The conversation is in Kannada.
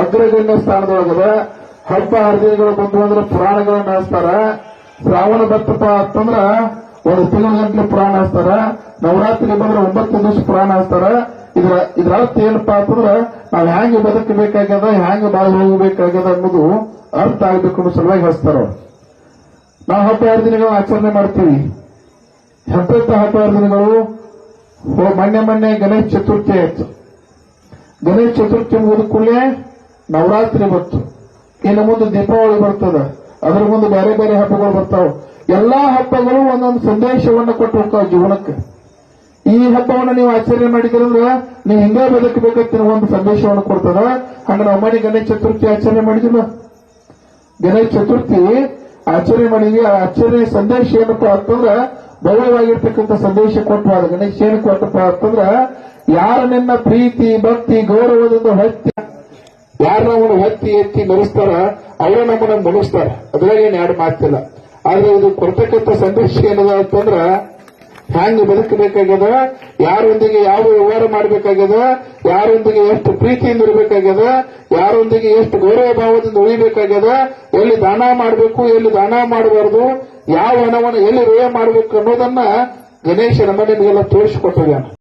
ಅಗ್ರಗಣ್ಯ ಸ್ಥಾನದೊಳಗದ. ಹಬ್ಬ ಹರಿದಿನಗಳು ಬಂದು ಅಂದ್ರೆ ಪುರಾಣಗಳನ್ನ ಹಾಸ್ತಾರ ಶ್ರಾವಣ ಬತ್ತಪ್ಪ ಅಂತಂದ್ರ ಒಂದು ತಿಂಗಳ ಗಂಟೆ ಪುರಾಣ ಹಾಸ್ತಾರ ನವರಾತ್ರಿ ಬಂದ್ರೆ ಒಂಬತ್ತು ದಿವಸ ಪುರಾಣ ಹಚ್ತಾರ ಇದ್ರ ಇದ್ರ ಅರ್ಥ ಏನಪ್ಪಾ ಅಂತಂದ್ರ ನಾವ್ ಹ್ಯಾಂಗ ಬದುಕಬೇಕಾಗ್ಯದ, ಹ್ಯಾಂಗ ಬಾಳಿ ಹೋಗಬೇಕಾಗ್ಯದ ಅನ್ನೋದು ಅರ್ಥ ಆಗ್ಬೇಕು ಅನ್ನೋ ಸಲುವಾಗಿ ಹಚ್ತಾರ. ನಾವು ಹಬ್ಬ ಹರಿದಿನಗಳನ್ನ ಆಚರಣೆ ಮಾಡ್ತೀವಿ. ಎಂತೆಂತ ಹಬ್ಬ ಹರಿದಿನಗಳು? ಮೊನ್ನೆ ಮೊನ್ನೆ ಗಣೇಶ ಚತುರ್ಥಿ ಆಯ್ತು. ಗಣೇಶ ಚತುರ್ಥಿ ಮುಗಿದ ನವರಾತ್ರಿ ಬಂತು. ಇನ್ನು ಮುಂದೆ ದೀಪಾವಳಿ ಬರ್ತದ. ಅದ್ರ ಮುಂದೆ ಬೇರೆ ಬೇರೆ ಹಬ್ಬಗಳು ಬರ್ತಾವ. ಎಲ್ಲಾ ಹಬ್ಬಗಳು ಒಂದೊಂದು ಸಂದೇಶವನ್ನು ಕೊಟ್ಟು ಹೋಗ್ತಾವ ಜೀವನಕ್ಕೆ. ಈ ಹಬ್ಬವನ್ನು ನೀವು ಆಚರಣೆ ಮಾಡಿದ್ರಂದ್ರೆ ನೀವು ಹಿಂಗೆ ಬದುಕಬೇಕಂತ ಒಂದು ಸಂದೇಶವನ್ನು ಕೊಡ್ತದ. ಹಂಗೆ ನಾವು ಮನೆ ಗಣೇಶ ಚತುರ್ಥಿ ಆಚರಣೆ ಮಾಡಿದಿಲ್ಲ ಗಣೇಶ ಚತುರ್ಥಿ ಆಚರಣೆ ಮಾಡಿದ್ವಿ. ಆ ಆಚರಣೆ ಸಂದೇಶ ಏನಪ್ಪಾ ಅಂತಂದ್ರ ಭವ್ಯವಾಗಿರ್ತಕ್ಕಂಥ ಸಂದೇಶ ಕೊಟ್ಟವಾದ ಗಣೇಶ. ಏನು ಕೊಟ್ಟಪ್ಪ ಅಂತಂದ್ರ ಯಾರ ನಿನ್ನ ಪ್ರೀತಿ, ಭಕ್ತಿ, ಗೌರವದಿಂದ ಹತ್ತಿ ಯಾರು ನಮ್ಮನ್ನು ಹತ್ತಿ ಎತ್ತಿ ಮೆರೆಸ್ತಾರ ಅವರು ನಮ್ಮನ್ನು ಮುಗಿಸ್ತಾರ ಅದ್ರಾಗ ಏನ್ ಎರಡು ಮಾತಿಲ್ಲ. ಆದ್ರೆ ಇದು ಕೊಡ್ತಕ್ಕಂಥ ಸಂದೇಶ ಏನದ ಅಂತಂದ್ರ, ಹ್ಯಾಂಗ ಬದುಕಬೇಕಾಗ್ಯದ, ಯಾರೊಂದಿಗೆ ಯಾವ ವ್ಯವಹಾರ ಮಾಡಬೇಕಾಗ್ಯದ, ಯಾರೊಂದಿಗೆ ಎಷ್ಟು ಪ್ರೀತಿಯಿಂದ ಇರಬೇಕಾಗ್ಯದ, ಯಾರೊಂದಿಗೆ ಎಷ್ಟು ಗೌರವ ಭಾವದಿಂದ ಉಳಿಬೇಕಾಗ್ಯದ, ಎಲ್ಲಿ ದಾನ ಮಾಡಬೇಕು, ಎಲ್ಲಿ ದಾನ ಮಾಡಬಾರದು, ಯಾವ ಹಣವನ್ನು ಎಲ್ಲಿ ವ್ಯಯ ಮಾಡಬೇಕು ಅನ್ನೋದನ್ನ ಗಣೇಶ ನಮ್ಮನೆಲ್ಲ ತೋರಿಸಿಕೊಟ್ಟಿದ್ದಾನೆ.